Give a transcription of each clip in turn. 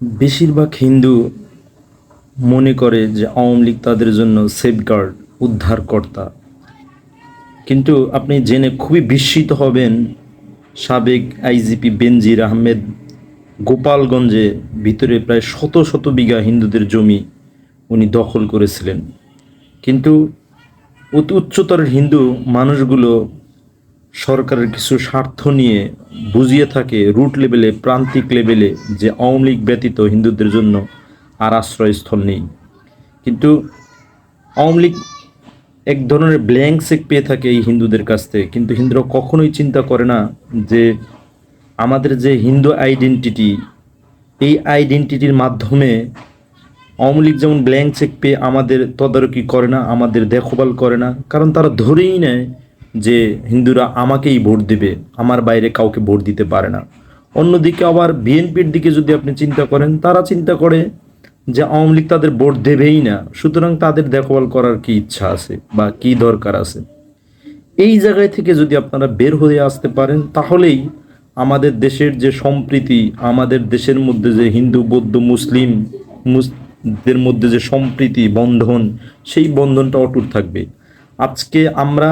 বেশিরভাগ হিন্দু মনে করে যে আওয়ামী লীগ তাদের জন্য সেফগার্ড উদ্ধারকর্তা। কিন্তু আপনি জেনে খুবই বিস্মিত হবেন সাবেক আইজিপি বেনজির আহমেদ গোপালগঞ্জে ভিতরে প্রায় শত শত বিঘা হিন্দুদের জমি উনি দখল করেছিলেন। কিন্তু অতি উচ্চতর হিন্দু মানুষগুলো সরকারের কিছু স্বার্থ নিয়ে বুঝিয়ে থাকে রুট লেভেলে প্রান্তিক লেভেলে যে আওয়ামী লীগ ব্যতীত হিন্দুদের জন্য আর আশ্রয়স্থল নেই। কিন্তু আওয়ামী লীগ এক ধরনের ব্ল্যাঙ্ক চেক পেয়ে থাকে এই হিন্দুদের কাছ থেকে। কিন্তু হিন্দুরা কখনোই চিন্তা করে না যে আমাদের যে হিন্দু আইডেন্টিটি এই আইডেন্টিটির মাধ্যমে আওয়ামী লীগ যেমন ব্ল্যাঙ্ক চেক পেয়ে আমাদের তদারকি করে না, আমাদের দেখভাল করে না, কারণ তারা ধরেই নেয় যে হিন্দুরা আমাকেই ভোট দেবে, আমার বাইরে কাউকে ভোট দিতে পারে না। অন্যদিকে আবার বিএনপির দিকে যদি আপনি চিন্তা করেন, তারা চিন্তা করে যে আওয়ামী লীগ তাদের ভোট দেবেই না। সুতরাং তাদের দেখভাল করার কি ইচ্ছা আছে বা কি দরকার আছে? এই জায়গায় থেকে যদি আপনারা বের হয়ে আসতে পারেন, তাহলেই আমাদের দেশের যে সম্প্রীতি, আমাদের দেশের মধ্যে যে হিন্দু, বৌদ্ধ, মুসলিম মুসদের মধ্যে যে সম্প্রীতি, বন্ধন, সেই বন্ধনটা অটুট থাকবে। আজকে আমরা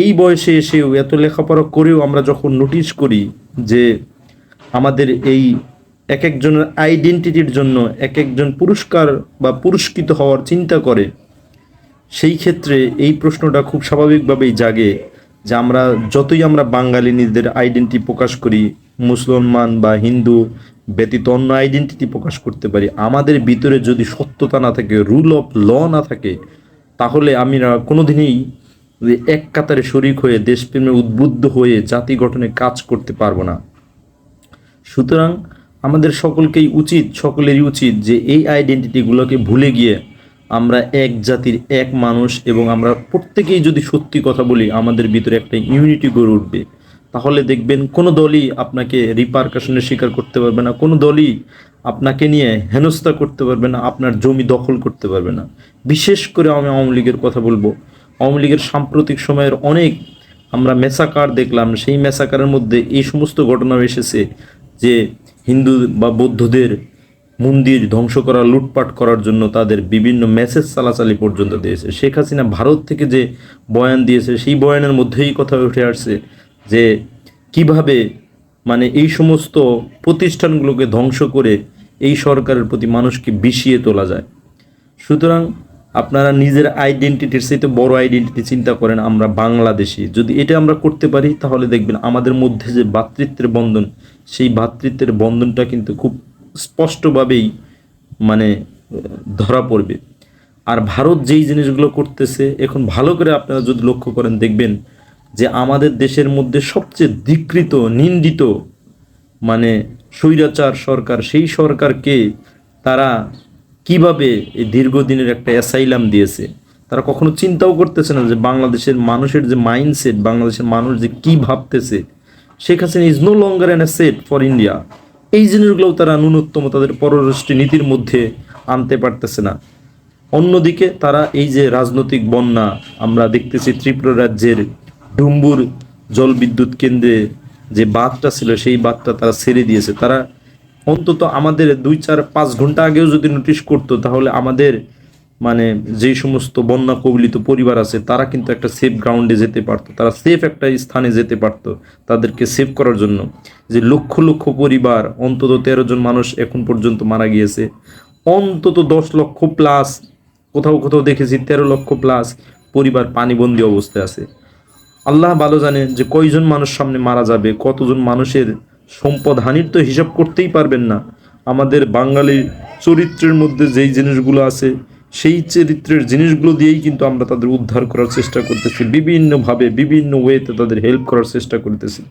এই বয়সে এসেও এত লেখাপড়া করেও আমরা যখন নোটিশ করি যে আমাদের এই এক একজনের আইডেন্টিটির জন্য এক একজন পুরস্কার বা পুরস্কৃত হওয়ার চিন্তা করে, সেই ক্ষেত্রে এই প্রশ্নটা খুব স্বাভাবিকভাবেই জাগে যে আমরা যতই আমরা বাঙালি নিজেদের আইডেন্টি প্রকাশ করি, মুসলমান বা হিন্দু ব্যতীত অন্য আইডেন্টিটি প্রকাশ করতে পারি, আমাদের ভিতরে যদি সত্যতা না থাকে রুল অফ ল না থাকে, তাহলে আমরা কোনোদিনই যে এক কাতারে শরিক হয়ে দেশপ্রেমে উদ্বুদ্ধ হয়ে জাতি গঠনে কাজ করতে পারব না। সুতরাং আমাদের সকলকেই উচিত, সকলেরই উচিত যে এই আইডেন্টিটিগুলোকে ভুলে গিয়ে আমরা এক জাতির এক মানুষ এবং আমরা প্রত্যেকেই যদি সত্যি কথা বলি, আমাদের ভিতরে একটা ইউনিটি গড়ে উঠবে। তাহলে দেখবেন কোনো দলই আপনাকে রিপারকাশনের শিকার করতে পারবে না, কোনো দলই আপনাকে নিয়ে হেনস্থা করতে পারবে না, আপনার জমি দখল করতে পারবে না। বিশেষ করে আমি আওয়ামী লীগের কথা বলব আওয়ামী লীগের সাম্প্রতিক সময়ের অনেক আমরা মেসাকার দেখলাম, সেই মেসাকারের মধ্যে এই সমস্ত ঘটনা এসেছে যে হিন্দু বা বৌদ্ধদের মন্দির ধ্বংস করা, লুটপাট করার জন্য তাদের বিভিন্ন মেসেজ চালাচালি পর্যন্ত দিয়েছে। শেখ হাসিনা ভারত থেকে যে বয়ান দিয়েছে, সেই বয়ানের মধ্যেই কথা উঠে আসছে যে কীভাবে মানে এই সমস্ত প্রতিষ্ঠানগুলোকে ধ্বংস করে এই সরকারের প্রতি মানুষকে বিষিয়ে তোলা যায়। সুতরাং আপনারা নিজের আইডেন্টিটির সাথে বড় আইডেন্টিটি চিন্তা করেন আমরা বাংলাদেশি। যদি এটা আমরা করতে পারি, তাহলে দেখবেন আমাদের মধ্যে যে ভ্রাতৃত্বের বন্ধন, সেই ভ্রাতৃত্বের বন্ধনটা কিন্তু খুব স্পষ্টভাবেই মানে ধরা পড়বে। আর ভারত যেই জিনিসগুলো করতেছে, এখন ভালো করে আপনারা যদি লক্ষ্য করেন, দেখবেন যে আমাদের দেশের মধ্যে সবচেয়ে ধিকৃত নিন্দিত মানে স্বৈরাচার সরকার, সেই সরকারকে তারা কীভাবে এই দীর্ঘদিনের একটা অ্যাসাইলাম দিয়েছে? তারা কখনো চিন্তাও করতেছে না যে বাংলাদেশের মানুষের যে মাইন্ডসেট, বাংলাদেশের মানুষ যে কি ভাবতেছে, Sheikh Hasina is no longer an asset for India এই জিনিসগুলোও তারা ন্যূনতম তাদের পররাষ্ট্র নীতির মধ্যে আনতে পারতেছে না। অন্যদিকে তারা এই যে রাজনৈতিক বন্যা, আমরা দেখতেছি ত্রিপুরা রাজ্যের ডুম্বুর জলবিদ্যুৎ কেন্দ্রে যে বাঁধটা ছিল, সেই বাঁধটা তারা ছেড়ে দিয়েছে। তারা অন্তত আমাদের দুই, চার, পাঁচ ঘণ্টা আগেও যদি নোটিশ করতো, তাহলে আমাদের মানে যেই সমস্ত বন্যা কবলিত পরিবার আছে, তারা কিন্তু একটা সেফ গ্রাউন্ডে যেতে পারতো। তারা সেফ একটা স্থানে যেতে পারতো তাদেরকে সেভ করার জন্য। যে লক্ষ লক্ষ পরিবার, অন্তত তেরো জন মানুষ এখন পর্যন্ত মারা গিয়েছে। অন্তত দশ লক্ষ প্লাস কোথাও কোথাও দেখেছি তেরো লক্ষ প্লাস পরিবার পানিবন্দী অবস্থায় আছে। আল্লাহ ভালো জানে যে কয়জন মানুষ সামনে মারা যাবে, কতজন মানুষের সম্পদ হানির তো হিসাব করতেই পারবেন না। আমাদের বাঙালি চরিত্রের মধ্যে যেই জিনিসগুলো আছে, সেই চরিত্রের জিনিসগুলো দিয়েই কিন্তু আমরা তাদের উদ্ধার করার চেষ্টা করতেছি। বিভিন্নভাবে, বিভিন্ন ওয়েতে তাদের হেল্প করার চেষ্টা করতেছি।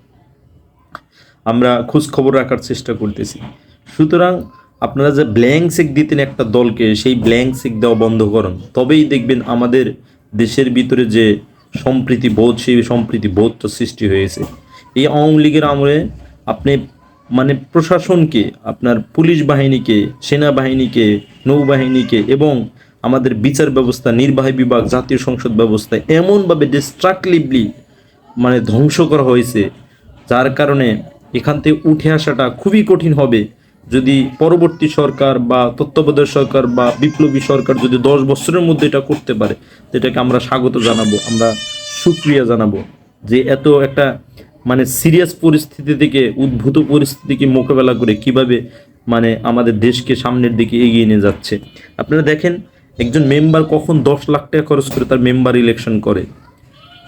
আমরা খোঁজ খবর রাখার চেষ্টা করতেছি। সুতরাং আপনারা যে ব্ল্যাঙ্ক চেক দিতেন একটা দলকে, সেই ব্ল্যাঙ্ক চেক দেওয়া বন্ধ করুন। তবেই দেখবেন আমাদের দেশের ভিতরে যে সম্প্রীতি বোধ, সেই সম্প্রীতি বোধটা সৃষ্টি হয়েছে। এই আওয়ামী লীগের আমলে আপনি মানে প্রশাসনকে, আপনার পুলিশ বাহিনীকে, সেনাবাহিনীকে, নৌবাহিনীকে এবং আমাদের বিচার ব্যবস্থা, নির্বাহী বিভাগ, জাতীয় সংসদ ব্যবস্থা এমনভাবে ডিস্ট্রাকটিভলি মানে ধ্বংস করা হয়েছে, যার কারণে এখান থেকে উঠে আসাটা খুবই কঠিন হবে। যদি পরবর্তী সরকার বা তত্ত্বাবধায়ক সরকার বা বিপ্লবী সরকার যদি দশ বছরের মধ্যে এটা করতে পারে এটাকে আমরা স্বাগত জানাব, আমরা সুক্রিয়া জানাব যে এত একটা মানে সিরিয়াস পরিস্থিতি থেকে, উদ্ভূত পরিস্থিতিকে মোকাবেলা করে কীভাবে মানে আমাদের দেশকে সামনের দিকে এগিয়ে নিয়ে যাচ্ছে। আপনারা দেখেন, একজন মেম্বার কখন দশ লাখ টাকা খরচ করে তার মেম্বার ইলেকশন করে।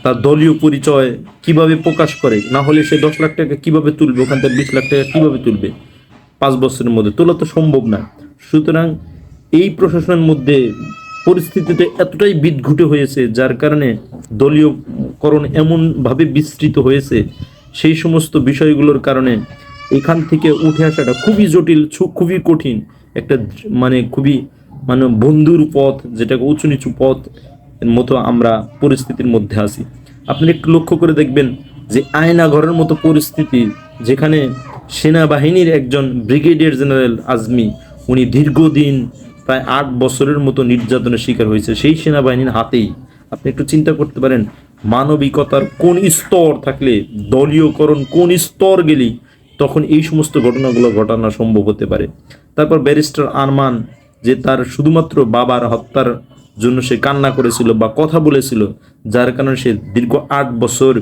তার দলীয় পরিচয় কীভাবে প্রকাশ করে, না হলে সে দশ লাখ টাকা কীভাবে তুলবে, ওখান থেকে বিশ লাখ টাকা কীভাবে তুলবে পাঁচ বছরের মধ্যে? তোলা তো সম্ভব না। সুতরাং এই প্রশাসনের মধ্যে পরিস্থিতিতে এতটাই বিদঘুটে হয়েছে, যার কারণে দলীয়করণ এমনভাবে বিস্তৃত হয়েছে, সেই সমস্ত বিষয়গুলোর কারণে এখান থেকে উঠে আসাটা খুবই জটিল খুবই কঠিন একটা মানে খুবই মানে বন্ধুর পথ, যেটাকে উঁচু নিচু পথ মতো আমরা পরিস্থিতির মধ্যে আছি। আপনি একটু লক্ষ্য করে দেখবেন যে আয়না ঘরের মতো পরিস্থিতি, যেখানে সেনাবাহিনীর একজন ব্রিগেডিয়ার জেনারেল আজমি, উনি দীর্ঘদিন প্রায় আট বছরের মতো নির্যাতনের শিকার হয়েছে, সেই সেনাবাহিনীর হাতেই। আপনি একটু চিন্তা করতে পারেন মানবিকতার কোন স্তর থাকলে, দলীয়করণ কোন স্তর গেলেই তখন এই সমস্ত ঘটনাগুলো ঘটানো সম্ভব হতে পারে। তারপর ব্যারিস্টার আরমান, যে তার শুধুমাত্র বাবার হত্যার জন্য সে কান্না করেছিল বা কথা বলেছিল, যার কারণে সে দীর্ঘ আট বছর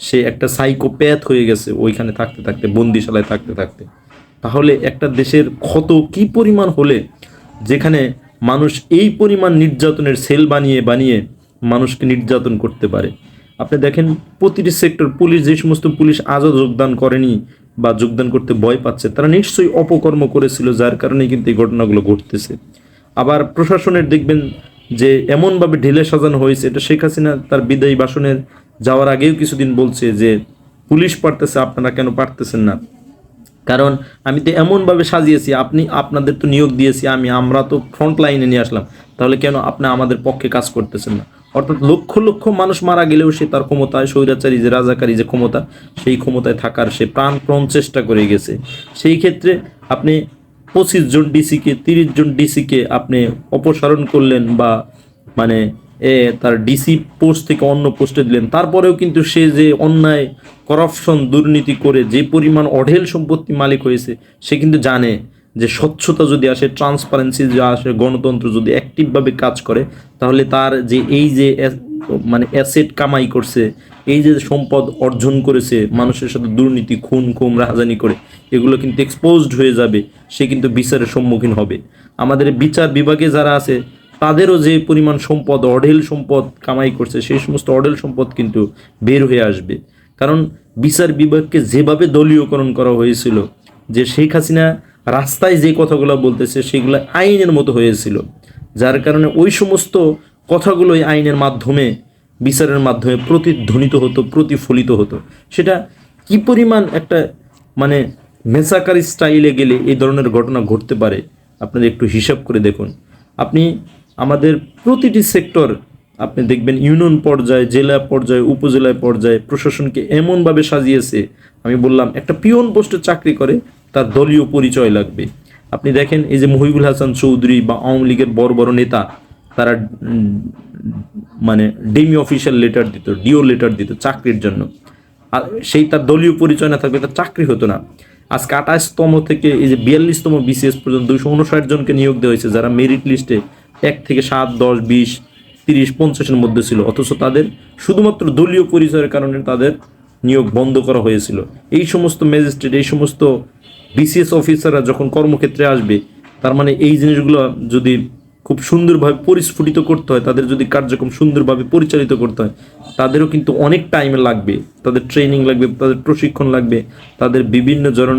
সে একটা সাইকোপ্যাথ হয়ে গেছে ওইখানে থাকতে থাকতে, বন্দিশালায় থাকতে থাকতে। তাহলে একটা দেশের ক্ষত কি পরিমাণ হলে, যেখানে মানুষ এই পরিমাণ নির্যাতনের সেল বানিয়ে বানিয়ে মানুষকে নির্যাতন করতে পারে। আপনি দেখেন প্রতিটি সেক্টর পুলিশ যে সমস্ত পুলিশ আজও যোগদান করেনি বা যোগদান করতে ভয় পাচ্ছে, তারা নিশ্চয়ই অপকর্ম করেছিল, যার কারণে কিন্তু এই ঘটনাগুলো ঘটতেছে। আবার প্রশাসনের দেখবেন যে এমনভাবে ঢিলে সাজানো হয়েছে, এটা শেখ হাসিনা তার বিদায়ী ভাষণের যাওয়ার আগেও কিছুদিন বলছে যে, পুলিশ পারতেছে, আপনারা কেন পারতেছেন না? কারণ আমি তো এমনভাবে সাজিয়েছি, আপনি, আপনাদের তো নিয়োগ দিয়েছি, আমি, আমরা তো ফ্রন্ট লাইনে নিয়ে আসলাম, তাহলে কেন আপনি আমাদের পক্ষে কাজ করতেছেন না? অর্থাৎ লক্ষ লক্ষ মানুষ মারা গেলেও সে তার ক্ষমতায় স্বৈরাচারী যে রাজাকারী যে ক্ষমতা, সেই ক্ষমতায় থাকার সে প্রাণপ্রণ চেষ্টা করে গেছে। সেই ক্ষেত্রে আপনি পঁচিশ জন ডিসিকে, তিরিশ জন ডিসিকে আপনি অপসারণ করলেন বা মানে এ তার ডিসি পোস্ট থেকে অন্য পোস্টে দিলেন। তারপরেও কিন্তু সে যে অন্যায়, করাপশন, দুর্নীতি করে যে পরিমাণ অঢেল সম্পত্তি মালিক হয়েছে, সে কিন্তু জানে। যে স্বচ্ছতা যদি আসে ট্রান্সপারেন্সি যা আসে, গণতন্ত্র যদি অ্যাক্টিভভাবে কাজ করে, তাহলে তার যে এই যে মানে অ্যাসেট কামাই করছে, এই যে সম্পদ অর্জন করেছে, মানুষের সাথে দুর্নীতি, খুন, খুম, রাহাজানি করে, এগুলো কিন্তু এক্সপোজড হয়ে যাবে, সে কিন্তু বিচারের সম্মুখীন হবে। আমাদের বিচার বিভাগে যারা আছে, তাদেরও যে পরিমাণ সম্পদ, অঢেল সম্পদ কামাই করছে, সেই সমস্ত অঢেল সম্পদ কিন্তু বের হয়ে আসবে। কারণ বিচার বিভাগকে যেভাবে দলীয়করণ করা হয়েছিল, যে শেখ হাসিনা রাস্তায় যে কথাগুলো বলতেছে সেগুলো আইনের মতো হয়েছিল। যার কারণে ওই সমস্ত কথাগুলোই আইনের মাধ্যমে, বিচারের মাধ্যমে প্রতিধ্বনিত হতো, প্রতিফলিত হতো। সেটা কি পরিমাণ একটা মানে মেসাকারি স্টাইলে গেলে এই ধরনের ঘটনা ঘটতে পারে? আপনাদের একটু হিসাব করে দেখুন। আপনি আমাদের প্রতিটি সেক্টর, আপনি দেখবেন ইউনিয়ন পর্যায়ে, জেলা পর্যায়ে, উপজেলা পর্যায়ে প্রশাসনকে এমনভাবে সাজিয়েছে, আমি বললাম, একটা পিয়ন পোস্টে চাকরি করে তার দলীয় পরিচয় লাগবে। আপনি দেখেন এই যে মহিবুল হাসান চৌধুরী বা আওয়ামী লীগের বড় বড় নেতা, তারা মানে ডেমি অফিসিয়াল লেটার দিত ডিও লেটার দিত চাকরির জন্য। আর সেই তার দলীয় পরিচয় না থাকলে তার চাকরি হতো না। আজকে আঠাশতম থেকে এই যে বিয়াল্লিশতম বিসিএস পর্যন্ত দুইশো উনষাট জনকে নিয়োগ দেওয়া হয়েছে, যারা মেরিট লিস্টে এক থেকে সাত, দশ, বিশ, তিরিশ পঞ্চাশের মধ্যে ছিল। অথচ তাদের শুধুমাত্র দলীয় পরিচয়ের কারণে তাদের নিয়োগ বন্ধ করা হয়েছিল। এই সমস্ত ম্যাজিস্ট্রেট এই সমস্ত বিসিএস অফিসাররা যখন কর্মক্ষেত্রে আসবে, তার মানে এই জিনিসগুলো যদি খুব সুন্দরভাবে পরিস্ফুটিত করতে হয়, তাদের যদি কার্যক্রম সুন্দরভাবে পরিচালিত করতে হয়, তাদেরও কিন্তু অনেক টাইম লাগবে। তাদের ট্রেনিং লাগবে, তাদের প্রশিক্ষণ লাগবে, তাদের বিভিন্ন ধরন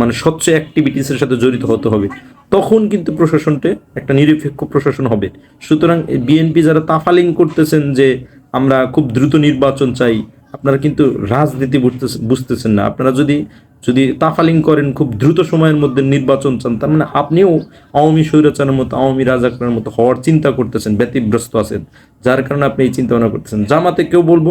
মানে স্বচ্ছ অ্যাক্টিভিটিসের সাথে জড়িত হতে হবে। তখন কিন্তু প্রশাসনটা একটা নিরপেক্ষ প্রশাসন হবে। সুতরাং বিএনপি যারা তাফালিং করতেছেন যে আমরা খুব দ্রুত নির্বাচন চাই আপনারা কিন্তু রাজনীতি বুঝতেছেন না। আপনারা যদি যদি তাফালিং করেন খুব দ্রুত সময়ের মধ্যে নির্বাচন চান, তার মানে আপনিও আওয়ামী স্বৈরাচারের মতো, আওয়ামী রাজাকারের মতো হওয়ার চিন্তা করতেছেন ব্যতিগ্রস্ত আছেন, যার কারণে আপনি এই চিন্তা ভাবনা করতেছেন। জামাতে কেউ বলব,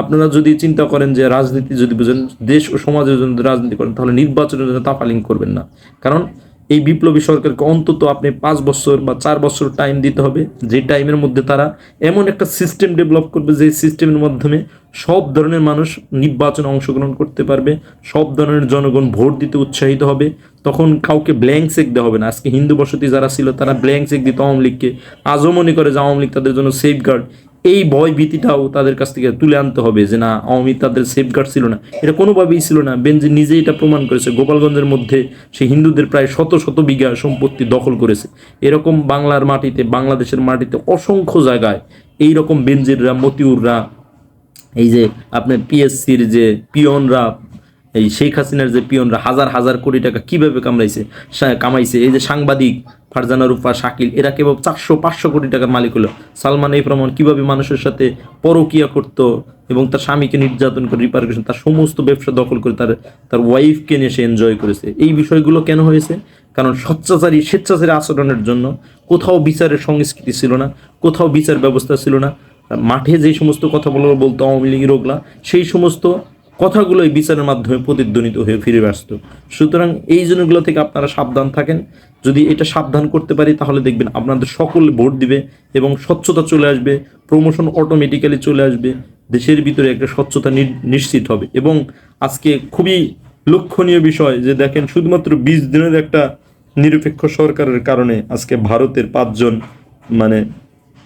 আপনারা যদি চিন্তা করেন যে রাজনীতি যদি বুঝেন, দেশ ও সমাজের জন্য রাজনীতি করেন, তাহলে নির্বাচনের জন্য তাফালিং করবেন না। কারণ এই বিপ্লবী সরকারকে অন্তত আপনি পাঁচ বছর বা চার বছর টাইম দিতে হবে। যে টাইমের মধ্যে তারা এমন একটা সিস্টেম ডেভেলপ করবে, যে সিস্টেমের মাধ্যমে সব ধরনের মানুষ নির্বাচনে অংশগ্রহণ করতে পারবে, সব ধরনের জনগণ ভোট দিতে উৎসাহিত হবে। তখন কাউকে ব্ল্যাঙ্ক চেক দেওয়া হবে না। আজকে হিন্দু বসতি যারা ছিল, তারা ব্ল্যাঙ্ক চেক দিত আওয়ামী লীগকে। আজও মনে করে যে আওয়ামী লীগ তাদের জন্য সেফ গার্ড এই ভয় ভীতিটাও তাদের কাছ থেকে তুলে আনতে হবে যে না, আওয়ামী তাদের সেফগার্ড ছিল না। এটা কোনোভাবেই ছিল না। বেঞ্জি নিজে এটা প্রমাণ করেছে। গোপালগঞ্জের মধ্যে সে হিন্দুদের প্রায় শত শত বিঘা সম্পত্তি দখল করেছে। এরকম বাংলার মাটিতে, বাংলাদেশের মাটিতে অসংখ্য জায়গায় এই রকম বেঞ্জিররা মতিউররা, এই যে আপনার পিএসসির যে পিয়নরা এই শেখ হাসিনার যে পিয়নরা হাজার হাজার কোটি টাকা কীভাবে কামড়াইছে কামাইছে, এই যে সাংবাদিক ফারজানা রূপা, শাকিল, এরা কেবল চারশো, পাঁচশো কোটি টাকার মালিক হলো। সালমান এই প্রমাণ কীভাবে মানুষের সাথে পরকিয়া করতো এবং তার স্বামীকে নির্যাতন করে রিপার্কেশন তার সমস্ত ব্যবসা দখল করে তার তার ওয়াইফকে নিয়ে সে এনজয় করেছে। এই বিষয়গুলো কেন হয়েছে? কারণ স্বচ্ছাচারী স্বেচ্ছাচারী আচরণের জন্য কোথাও বিচারের সংস্কৃতি ছিল না, কোথাও বিচার ব্যবস্থা ছিল না। মাঠে যে সমস্ত কথা বলো বলতো আওয়ামী লীগের ওগলা, সেই সমস্ত কথাগুলোই বিচারের মাধ্যমে প্রতিধ্বনিত হয়ে ফিরে আসতো। সুতরাং এই জিনিসগুলো থেকে আপনারা সাবধান থাকেন। যদি এটা সাবধান করতে পারি, তাহলে দেখবেন আপনাদের সকল ভোট দিবে এবং স্বচ্ছতা চলে আসবে প্রমোশন অটোমেটিক্যালি চলে আসবে, দেশের ভিতরে একটা স্বচ্ছতা নিশ্চিত হবে। এবং আজকে খুবই লক্ষণীয় বিষয় যে দেখেন, শুধুমাত্র বিশ দিনের একটা নিরপেক্ষ সরকারের কারণে আজকে ভারতের পাঁচজন মানে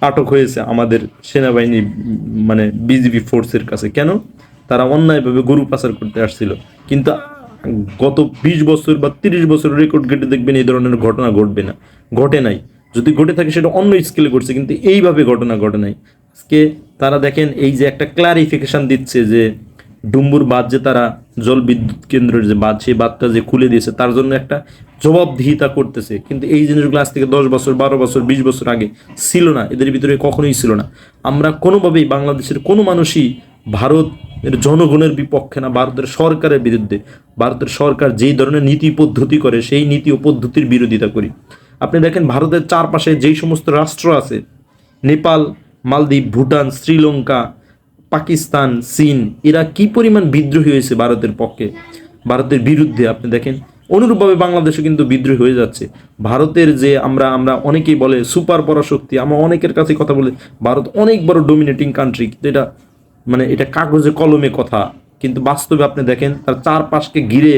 আটক হয়েছে আমাদের সেনাবাহিনী মানে বিজিবি ফোর্সের কাছে। কেন? তারা অন্যায়ভাবে গরু পাচার করতে আসছিল। কিন্তু গত বিশ বছর বা তিরিশ বছর রেকর্ড ঘেটে দেখবেন এই ধরনের ঘটনা ঘটবে না। ঘটে নাই। যদি ঘটে থাকে সেটা অন্য স্কেলে ঘটছে, কিন্তু এইভাবে ঘটনা ঘটে নাই। আজকে তারা দেখেন এই যে একটা ক্লারিফিকেশন দিচ্ছে যে ডুম্বুর বাঁধ যে তারা জল বিদ্যুৎ কেন্দ্রের যে বাঁধ, সেই বাঁধটা যে খুলে দিয়েছে, তার জন্য একটা জবাবদিহিতা করতেছে। কিন্তু এই জিনিসগুলো আজ থেকে দশ বছর, বারো বছর, বিশ বছর আগে ছিল না। এদের ভিতরে কখনোই ছিল না। আমরা কোনোভাবেই বাংলাদেশের কোনো মানুষই ভারতের জনগণের বিপক্ষে না, ভারতের সরকারের বিরুদ্ধে। ভারতের সরকার যেই ধরনের নীতি পদ্ধতি করে, সেই নীতি ও পদ্ধতির বিরোধিতা করি। আপনি দেখেন, ভারতের চারপাশে যেই সমস্ত রাষ্ট্র আছে, নেপাল, মালদ্বীপ, ভুটান, শ্রীলঙ্কা, পাকিস্তান, চীন, এরা কি পরিমাণ বিদ্রোহী হয়েছে ভারতের পক্ষে? ভারতের বিরুদ্ধে আপনি দেখেন, অনুরূপভাবে বাংলাদেশে কিন্তু বিদ্রোহী হয়ে যাচ্ছে। ভারতের যে আমরা আমরা অনেকেই বলে, সুপার পরাশক্তি, আমরা অনেকের কাছে কথা বলে, ভারত অনেক বড় ডোমিনেটিং কান্ট্রি এটা মানে এটা কাগজে কলমে কথা, কিন্তু বাস্তবে আপনি দেখেন তার চারপাশকে ঘিরে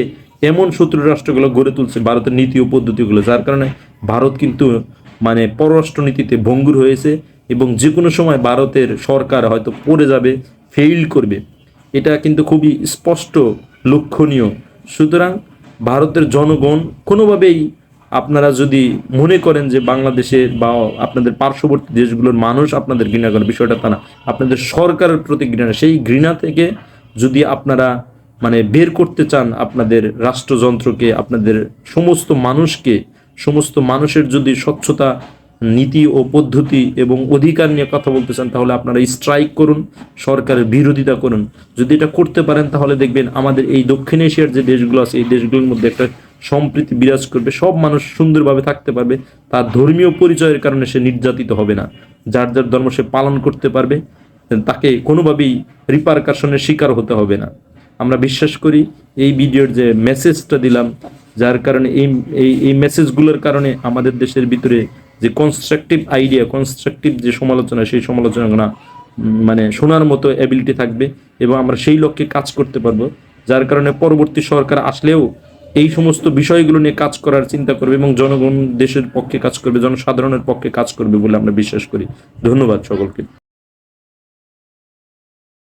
এমন শত্রু রাষ্ট্রগুলো গড়ে তুলছে ভারতের নীতি ও পদ্ধতিগুলো, যার কারণে ভারত কিন্তু মানে পররাষ্ট্রনীতিতে ভঙ্গুর হয়েছে এবং যে কোনো সময় ভারতের সরকার হয়তো পড়ে যাবে ফেইল করবে। এটা কিন্তু খুবই স্পষ্ট, লক্ষণীয়। সুতরাং ভারতের জনগণ কোনোভাবেই আপনারা যদি মনে করেন যে বাংলাদেশের বা আপনাদের পার্শ্ববর্তী দেশগুলোর মানুষ আপনাদের ঘৃণা করে, বিষয়টা তা না। আপনাদের সরকারের প্রতি ঘৃণা সেই ঘৃণা থেকে যদি আপনারা মানে বের করতে চান আপনাদের রাষ্ট্রযন্ত্রকে, আপনাদের সমস্ত মানুষকে, সমস্ত মানুষের যদি স্বচ্ছতা নীতি ও পদ্ধতি এবং অধিকার নিয়ে কথা বলতে চান, তাহলে আপনারা স্ট্রাইক করুন, সরকারের বিরোধিতা করুন। যদি এটা করতে পারেন, তাহলে দেখবেন আমাদের এই দক্ষিণ এশিয়ার যে দেশগুলো আছে, এই দেশগুলোর মধ্যে একটা সম্প্রীতি বিরাজ করবে, সব মানুষ সুন্দরভাবে থাকতে পারবে, তার ধর্মীয় পরিচয়ের কারণে সে নির্যাতিত হবে না। যার যার ধর্ম সে পালন করতে পারবে, তাকে কোনোভাবেই রিপারকাশনের শিকার হতে হবে না। আমরা বিশ্বাস করি, এই ভিডিওর যে মেসেজটা দিলাম, যার কারণে এই এই মেসেজগুলোর কারণে আমাদের দেশের ভিতরে যে কনস্ট্রাকটিভ আইডিয়া কনস্ট্রাকটিভ যে সমালোচনা, সেই সমালোচনা মানে শোনার মতো অ্যাবিলিটি থাকবে এবং আমরা সেই লক্ষ্যে কাজ করতে পারব। যার কারণে পরবর্তী সরকার আসলেও এই সমস্ত বিষয়গুলো নিয়ে কাজ করার চিন্তা করবে এবং জনগণ দেশের পক্ষে কাজ করবে, জনসাধারণের পক্ষে কাজ করবে বলে আমরা বিশ্বাস করি। ধন্যবাদ সকলকে।